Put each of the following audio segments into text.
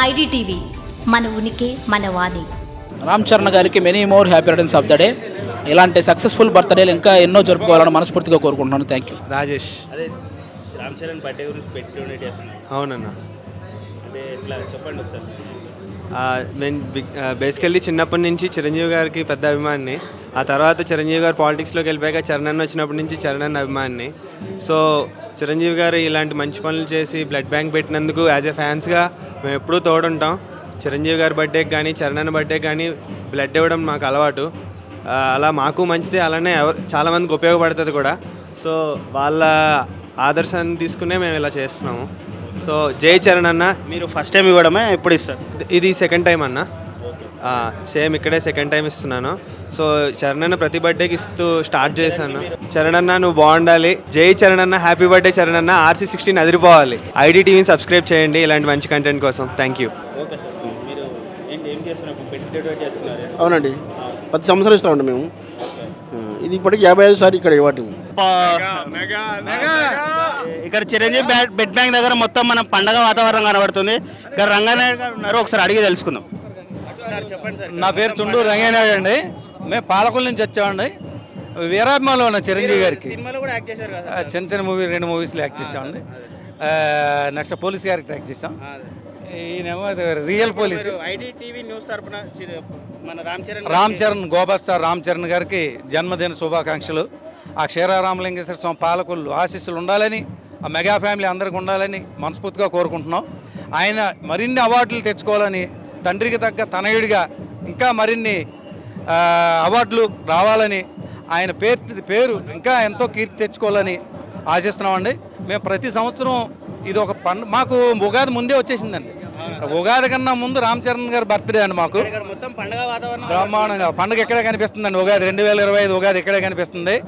IDTV మన ఉనికి మన వాణి. రామ్ చరణ్ గారికి many more happy returns of the day ఇలాంటి సక్సెస్ఫుల్ బర్త్డేలు ఇంకా ఎన్నో జరుపుకోవాలని మనస్ఫూర్తిగా కోరుకుంటున్నాను. Thank you Rajesh. అదే రామ్ చరణ్ బర్త్డే గురించి పెట్టి డొనేట్ చేస్తున్నాం. అవునన్నా. అదే ఇట్లా చెప్పండి ఒకసారి. నేను బిగ్ బేసికల్లీ చిన్నప్పటి నుంచి చిరంజీవి గారికి పెద్ద అభిమాని ఆ తర్వాత చిరంజీవి గారు పాలిటిక్స్లోకి వెళ్ళిపోయాక చరణ్ అన్న వచ్చినప్పటి నుంచి చరణ్ అన్న సో చిరంజీవి గారు ఇలాంటి మంచి పనులు చేసి బ్లడ్ బ్యాంక్ పెట్టినందుకు యాజ్ ఎ ఫ్యాన్స్గా మేము ఎప్పుడూ తోడుంటాం. చిరంజీవి గారి బర్త్డేకి కానీ చరణ్ అన్న బర్త్డేకి కానీ బ్లడ్ ఇవ్వడం మాకు అలవాటు. అలా మాకు మంచిది అలానే ఎవరు చాలామందికి ఉపయోగపడుతుంది కూడా. సో వాళ్ళ ఆదర్శాన్ని తీసుకునే మేము ఇలా చేస్తున్నాము. సో జై చరణ్ అన్న. మీరు ఫస్ట్ టైం ఇవ్వడమే ఎప్పుడు ఇస్తారు? ఇది సెకండ్ టైం అన్న. సేమ్ ఇక్కడే సెకండ్ టైం ఇస్తున్నాను. సో చరణ్ అన్న ప్రతి బర్త్డేకి ఇస్తూ స్టార్ట్ చేశాను. చరణ్ అన్న నువ్వు బాగుండాలి. జై చరణ్ అన్న హ్యాపీ బర్త్డే చరణ్ అన్న. ఆర్సీ సిక్స్టీన్ అదిరిపోవాలి. ఐడి టీవీని సబ్స్క్రైబ్ చేయండి ఇలాంటి మంచి కంటెంట్ కోసం. Thank you okay sir. మీరు ఏంటి ఏం చేస్తున్నారు ఇప్పుడు పెట్టి డొనేట్ చేస్తున్నారు? అవునండి. ప్రతి సంవత్సరం ఇస్తామండి మేము. ఇది ఇప్పటికి యాభై ఐదు సార్లు ఇక్కడ ఇవ్వటం. ఇక్కడ చిరంజీవి బ్యాట్ బెడ్ బ్యాంక్ దగ్గర మొత్తం మన పండగ వాతావరణం కనబడుతుంది. ఇక్కడ రంగనాయక్ గారు ఉన్నారు ఒకసారి అడిగి తెలుసుకుందాం. సార్ చెప్పండి సార్. నా పేరు చుండూరు రంగనాయుడు అండి. మేము పాలకొల నుంచి వచ్చామండి. వీరాభిమానులు ఉన్న చిరంజీవి గారికి. సినిమాలో కూడా యాక్ట్ చేశారు కదా ఆ, చిన్న చిన్న మూవీ రెండు మూవీస్లో యాక్ట్ చేసామండి నెక్స్ట్ పోలీస్ క్యారెక్టర్ యాక్ట్ చేసాం ఈయనేమో real police. ID TV news తరపున చిర- మన రామ్ చరణ్ రామ్ చరణ్ గోబర్ స్టార్ రామ్ చరణ్ గారికి జన్మదిన శుభాకాంక్షలు. ఆ క్షీరారామలింగేశ్వర స్వామి పాలకులు ఆశీస్సులు ఉండాలని ఆ మెగా ఫ్యామిలీ అందరికి ఉండాలని మనస్ఫూర్తిగా కోరుకుంటున్నాం. ఆయన మరిన్ని అవార్డులు తెచ్చుకోవాలని తండ్రికి తగ్గ తనయుడిగా ఇంకా మరిన్ని అవార్డులు రావాలని ఆయన పేరు పేరు ఇంకా ఎంతో కీర్తి తెచ్చుకోవాలని ఆశిస్తున్నామండి. మేము ప్రతి సంవత్సరం ఇది ఒక పండు మాకు ఉగాది ముందే వచ్చేసిందండి. ఉగాది కన్నా ముందు రామ్ చరణ్ గారి బర్త్డే అండి మాకు. మొత్తం పండగ వాతావరణం బ్రహ్మాండంగా. పండుగ ఇక్కడే కనిపిస్తుందండి ఉగాది. రెండు వేల ఇరవై ఐదు ఉగాది ఇక్కడే కనిపిస్తుంది.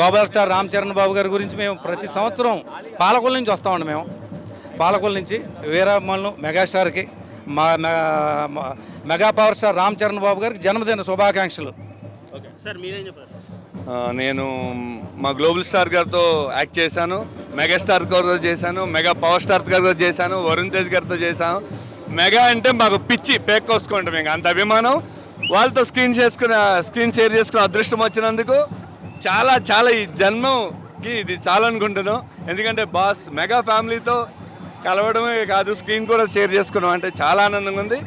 గోపాల్ స్టార్ రామ్ చరణ్ బాబు గారి గురించి మేము ప్రతి సంవత్సరం పాలకొల నుంచి వస్తామండి మేము. పాలకొల నుంచి వీరామల్లు మెగాస్టార్కి మా mega power star Ram Charan Babu గారికి జన్మదిన శుభాకాంక్షలు. ఓకే. సార్ మీరేం చెప్పారు? ఆ, నేను మా గ్లోబల్ స్టార్ గారితో యాక్ట్ చేశాను. మెగాస్టార్ గారితో చేశాను. మెగా పవర్ స్టార్ గారితో చేశాను. వరుణ్ తేజ్ గారితో చేశాను. మెగా అంటే మాకు పిచ్చి పేక్ కోసుకుంటాం ఇంకా అంత అభిమానం. వాళ్ళతో స్క్రీన్ చేసుకున్న స్క్రీన్ షేర్ చేసుకున్న అదృష్టం వచ్చినందుకు చాలా చాలా ఈ జన్మకి ఇది చాలా అనుకుంటున్నాను ఎందుకంటే బాస్ మెగా ఫ్యామిలీతో కలవడమే కాదు స్క్రీన్ కూడా షేర్ చేసుకున్నాం. అంటే చాలా ఆనందంగా ఉంది.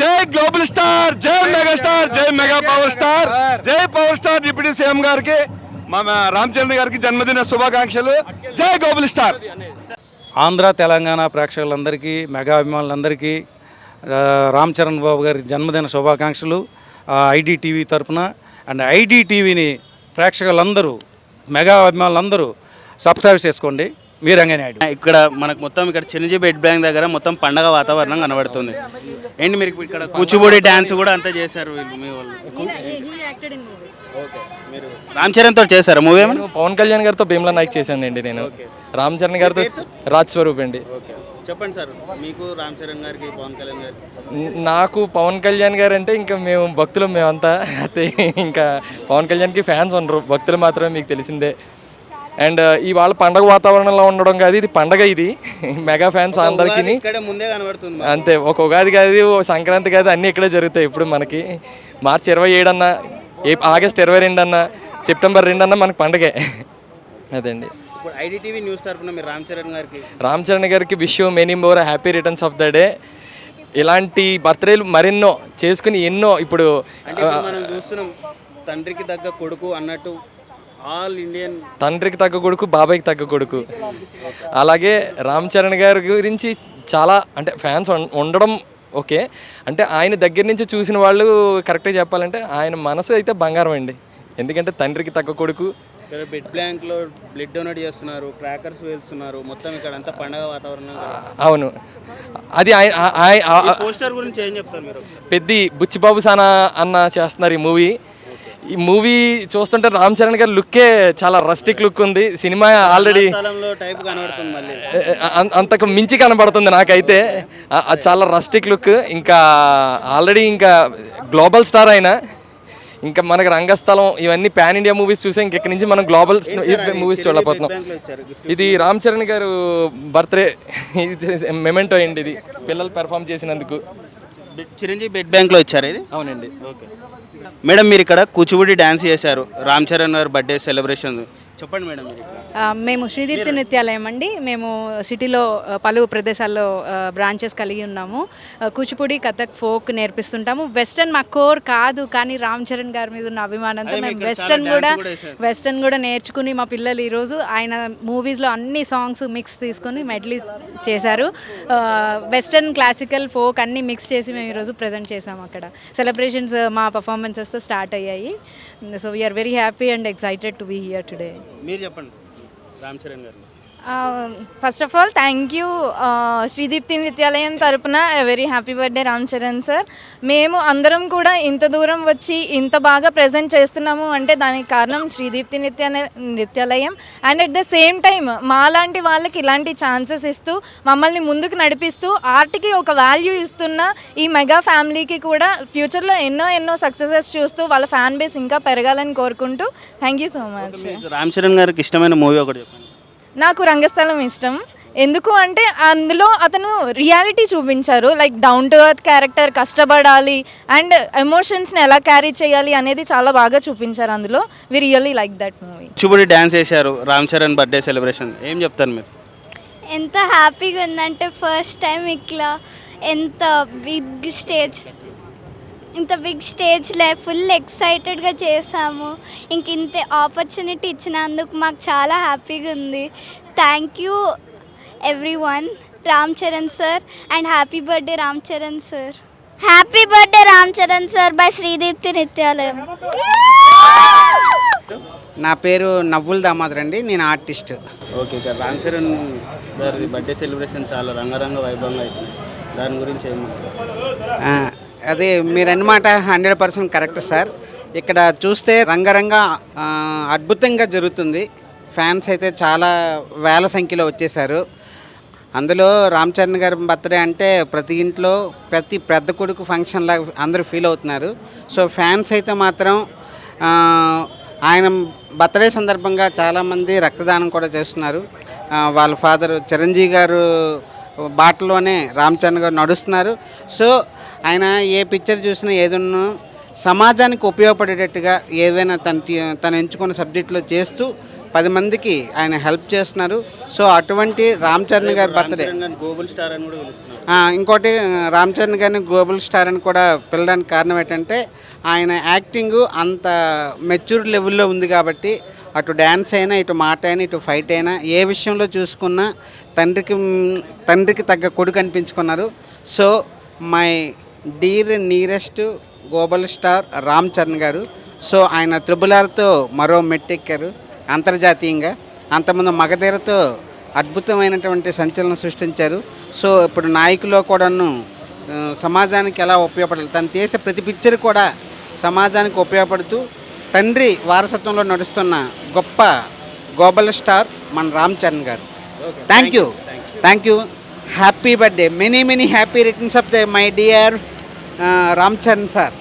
జై గ్లోబల్ స్టార్ జై మెగా స్టార్ జై మెగా పవర్ స్టార్ జై పవర్ స్టార్ డిప్యూటీ సీఎం గారికి మా మా రామచంద్ర గారికి జన్మదిన శుభాకాంక్షలు. జై గ్లోబల్ స్టార్. ఆంధ్ర తెలంగాణ ప్రేక్షకులందరికీ మెగా అభిమానులందరికీ రామ్ చరణ్ బాబు గారి జన్మదిన శుభాకాంక్షలు. ఐడి టీవీ తరపున అండ్ ఐడి టీవీని ప్రేక్షకులందరూ మెగా అభిమానులందరూ సబ్స్క్రైబ్ చేసుకోండి. వీరంగనాయుడు ఇక్కడ మనకు మొత్తం ఇక్కడ చిరంజీవి బెడ్ బ్యాంక్ దగ్గర మొత్తం పండగ వాతావరణం కనబడుతుంది. ఏంటి మీరు ఇక్కడ కూచిపూడి డ్యాన్స్ కూడా అంతా చేశారు వీళ్ళు మీ వాళ్ళు? ఓకే మీరు రామ్ చరణ్ తోటి చేశారు మూవీ పవన్ కళ్యాణ్ గారితో భీమ్లా నాయక్ చేశానండి నేను. రామ్ చరణ్ గారితో రాజ్ స్వరూప్ అండి. చెప్పండి సార్ మీకు రామ్ చరణ్ గారికి పవన్ కళ్యాణ్ గారికి? నాకు పవన్ కళ్యాణ్ గారు అంటే ఇంకా మేము భక్తులు మేమంతా. అయితే ఇంకా పవన్ కళ్యాణ్కి ఫ్యాన్స్ ఉండరు భక్తులు మాత్రమే మీకు తెలిసిందే. అండ్ ఇవాళ పండగ వాతావరణంలో ఉండడం కాదు ఇది పండగ ఇది. మెగా ఫ్యాన్స్ అందరికీ. అంతే ఒక ఉగాది కాదు సంక్రాంతి కాదు అన్నీ ఇక్కడే జరుగుతాయి ఇప్పుడు మనకి. మార్చి ఇరవై ఏడు అన్న ఏ ఆగస్ట్ ఇరవై రెండు అన్న సెప్టెంబర్ రెండు అన్న మనకి పండగే. అదండి. ఇప్పుడు ఐడిటీవీ న్యూస్ తరపున మీరు రామ్ చరణ్ గారికి? రామ్ చరణ్ గారికి wish many more happy returns of the day. ఇలాంటి బర్త్డేలు మరెన్నో చేసుకుని ఎన్నో ఇప్పుడు అంటే ఇప్పుడు మనం చూస్తున్నాం తండ్రికి తగ్గ కొడుకు అన్నట్టు ఆల్ ఇండియన్ తండ్రికి తగ్గ కొడుకు బాబాయ్కి తగ్గ కొడుకు. అలాగే రామ్ చరణ్ గారి గురించి చాలా అంటే ఫ్యాన్స్ ఉండడం ఓకే. అంటే ఆయన దగ్గర నుంచి చూసిన వాళ్ళు కరెక్ట్గా చెప్పాలంటే ఆయన మనసు అయితే బంగారం అండి. ఎందుకంటే తండ్రికి తగ్గ కొడుకు. ఇక్కడ బెడ్ బ్లాంక్లో బ్లడ్ డొనేట్ చేస్తున్నారు క్రాకర్స్ వేస్తున్నారు మొత్తం ఇక్కడ అంతా పండగ వాతావరణం అవును. అది పోస్టర్ గురించి ఏం చెప్తారు మీరు? పెద్ది బుచ్చిబాబు సానా అన్న చేస్తున్నారు ఈ మూవీ. ఈ మూవీ చూస్తుంటే రామ్ చరణ్ గారి లుక్కే చాలా రస్టిక్ లుక్ ఉంది. సినిమా ఆల్రెడీ అంతకు మించి కనబడుతుంది నాకైతే. చాలా రస్టిక్ లుక్ ఇంకా ఆల్రెడీ ఇంకా గ్లోబల్ స్టార్ అయినా ఇంకా మనకి రంగస్థలం ఇవన్నీ పాన్ ఇండియా మూవీస్ చూసే ఇంక నుంచి మనం గ్లోబల్ మూవీస్ చూడలేకపోతున్నాం. ఇది రామ్ చరణ్ గారు బర్త్డే మెమెంటో అండి ఇది. పిల్లలు పెర్ఫామ్ చేసినందుకు. చిరంజీవి బెడ్ బ్యాంక్లో ఇచ్చారు ఇది? అవునండి. ఓకే. మేడం మీరు ఇక్కడ కూచిపూడి డ్యాన్స్ చేశారు. రామ్ చరణ్ గారు బర్త్డే సెలబ్రేషన్ చెప్పండి మేడం మేము శ్రీదీప్తి నిత్యాలయం అండి. మేము సిటీలో పలు ప్రదేశాల్లో బ్రాంచెస్ కలిగి ఉన్నాము. కూచిపూడి కథక్ ఫోక్ నేర్పిస్తుంటాము. వెస్టర్న్ మా కోర్ కాదు కానీ రామ్ చరణ్ గారి మీద ఉన్న అభిమానంతో మేము వెస్టర్న్ కూడా. వెస్టర్న్ కూడా నేర్చుకుని మా పిల్లలు ఈరోజు ఆయన మూవీస్లో అన్ని సాంగ్స్ మిక్స్ తీసుకొని మెడ్లీ చేశారు. వెస్టర్న్ క్లాసికల్ ఫోక్ అన్ని మిక్స్ చేసి మేము ఈరోజు ప్రజెంట్ చేసాము అక్కడ. సెలబ్రేషన్స్ మా పర్ఫార్మెన్సెస్తో స్టార్ట్ అయ్యాయి. So we are very happy and excited to be here today మీరు చెప్పండి. రామ్ చరణ్ గారు first of all thank you Sreedeepthi Nityalayam తరపున very happy birthday Ram Charan sir మేము అందరం కూడా ఇంత దూరం వచ్చి ఇంత బాగా ప్రజెంట్ చేస్తున్నాము అంటే దానికి కారణం శ్రీదీప్తి నిత్య Nityalayam. And at the same time మాలాంటి వాళ్ళకి ఇలాంటి ఛాన్సెస్ ఇస్తూ మమ్మల్ని ముందుకు నడిపిస్తూ ఆర్ట్కి ఒక వాల్యూ ఇస్తున్న ఈ మెగా ఫ్యామిలీకి కూడా ఫ్యూచర్లో ఎన్నో ఎన్నో సక్సెసెస్ చూస్తూ వాళ్ళ ఫ్యాన్ బేస్ ఇంకా పెరగాలని కోరుకుంటూ thank you so much Ram Charan గారికి ఇష్టమైన మూవీ ఒకటి చెప్పండి. నాకు రంగస్థలం ఇష్టం. ఎందుకు అంటే అందులో అతను రియాలిటీ చూపించారు. Like down to earth character కష్టపడాలి అండ్ ఎమోషన్స్ని ఎలా క్యారీ చేయాలి అనేది చాలా బాగా చూపించారు అందులో. We really like that movie. Kuchipudi dance చేశారు. Ram Charan birthday celebration. ఏం చెప్తారు మీరు? ఎంత హ్యాపీగా ఉందంటే ఫస్ట్ టైం ఇట్లా ఎంత బిగ్ స్టేజ్ ఇంత బిగ్ స్టేజ్లో ఫుల్ ఎక్సైటెడ్గా చేసాము ఇంక ఇంత ఆపర్చునిటీ ఇచ్చినందుకు మాకు చాలా హ్యాపీగా ఉంది. Thank you everyone Ram Charan sir and happy birthday Ram Charan sir happy birthday Ram Charan sir bye Sreedeepthi Nithyalayam నా పేరు నవ్వుల్ దామోదర్ అండి నేను ఆర్టిస్ట్ ఓకే ఇక రామ్ చరణ్ గారి బర్త్డే సెలబ్రేషన్ చాలా రంగరంగ వైభవంగా అవుతుంది దాని గురించి ఏమంటారు ఆ, అదే మీరు అన్నమాట హండ్రెడ్ పర్సెంట్ కరెక్ట్ సార్. ఇక్కడ చూస్తే రంగరంగ అద్భుతంగా జరుగుతుంది. ఫ్యాన్స్ అయితే చాలా వేల సంఖ్యలో వచ్చేసారు అందులో రామ్ చరణ్ గారి బర్త్డే అంటే ప్రతి ఇంట్లో ప్రతి పెద్ద కొడుకు ఫంక్షన్ లాగా అందరూ ఫీల్ అవుతున్నారు. సో ఫ్యాన్స్ అయితే మాత్రం ఆయన బర్త్డే సందర్భంగా చాలామంది రక్తదానం కూడా చేస్తున్నారు. వాళ్ళ ఫాదర్ చిరంజీవి గారు బాటలోనే రామ్ చరణ్ గారు నడుస్తున్నారు. సో ఆయన ఏ పిక్చర్ చూసినా ఏదన్నా సమాజానికి ఉపయోగపడేటట్టుగా ఏదైనా తన తను ఎంచుకున్న సబ్జెక్టులో చేస్తూ పది మందికి ఆయన హెల్ప్ చేస్తున్నారు. సో అటువంటి రామ్ చరణ్ గారి బర్త్డే గోగుల్ స్టార్ అని కూడా ఇంకోటి రామ్ చరణ్ గారిని గ్లోబల్ స్టార్ అని కూడా పిలవడానికి కారణం ఏంటంటే ఆయన యాక్టింగ్ అంత మెచ్యూర్ లెవెల్లో ఉంది కాబట్టి అటు డ్యాన్స్ అయినా ఇటు మాట అయినా ఇటు ఫైట్ అయినా ఏ విషయంలో చూసుకున్నా తండ్రికి తండ్రికి తగ్గ కొడుకు అనిపించుకున్నారు. So my dear nearest global star Ram Charan garu. So ఆయన త్రిబులార్తో మరో మెట్టెక్కారు. అంతర్జాతీయంగా. అంతమంది మగధీరతో అద్భుతమైనటువంటి సంచలనం సృష్టించారు. సో ఇప్పుడు నాయకులో కూడాను సమాజానికి ఎలా ఉపయోగపడాలి? తను చేసే ప్రతి పిక్చర్ కూడా సమాజానికి ఉపయోగపడుతూ తండ్రి వారసత్వంలో నడుస్తున్న గొప్ప గ్లోబల్ స్టార్ మన Ram Charan garu. Thank you thank you happy birthday. Many many happy returns of the my dear Ram Charan sir.